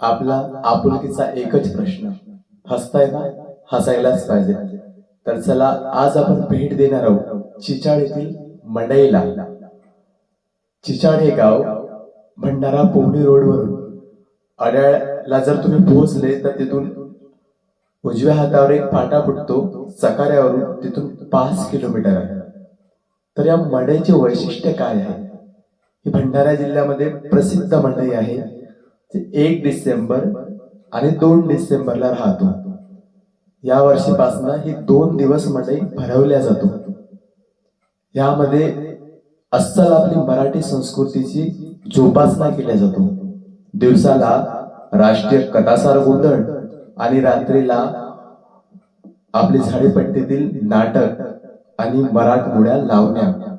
आपला आपुलकीचा एकच प्रश्न. हसताय ना? हसायलाच पाहिजे. तर चला आज आपण भेट देणार आहोत चिचाळ येथील मंडईला. चिचाळ हे गाव भंडारा पोहणी रोडवरून अड्याळला जर तुम्ही पोहोचले तर तिथून उजव्या हातावर एक फाटा फुटतो. चकाऱ्यावरून तिथून पाच किलोमीटर आहे. तर या मंडईचे वैशिष्ट्य काय आहे? ही भंडारा जिल्ह्यामध्ये प्रसिद्ध मंडई आहे. एक डिसेंबर आणि दोन डिसेंबरला राहतो. या वर्षीपासून ही दोन दिवस मंडई भरवल्या जातो. यामध्ये अस्सल आपली मराठी संस्कृतीची जोपासना केल्या जातो. दिवसाला राष्ट्रीय कथासार गोंधळ आणि रात्रीला आपली झाडीपट्टीतील नाटक आणि मराठमोळ्या लावण्या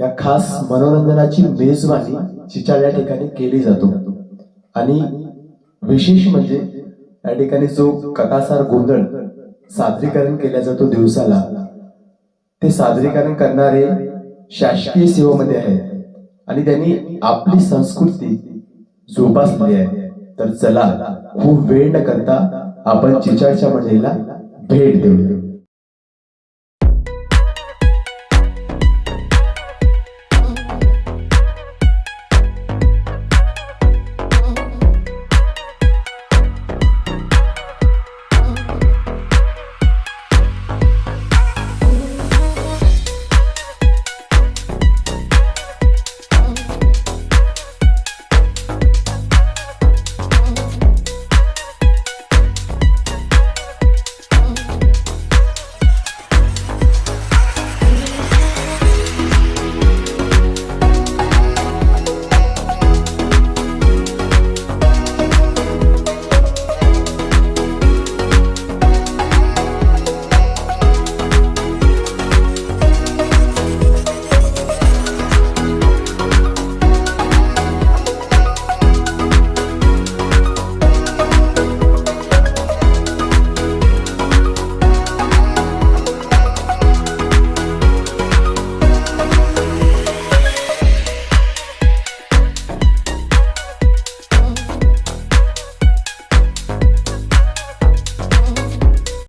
या खास मनोरंजनाची मेजवानी चिचाळ या ठिकाणी केली जातो. आणि विशेष म्हणजे या ठिकाणी जो कथासार गोंधळ सादरीकरण केला जातो दिवसाला ते सादरीकरण करणारे शासकीय सेवेमध्ये आहेत. आणि त्यांनी आपली संस्कृती जोपासली आहे. तर चला खूप वेळ न करता आपण चिचाळच्या मंडईला भेट देऊ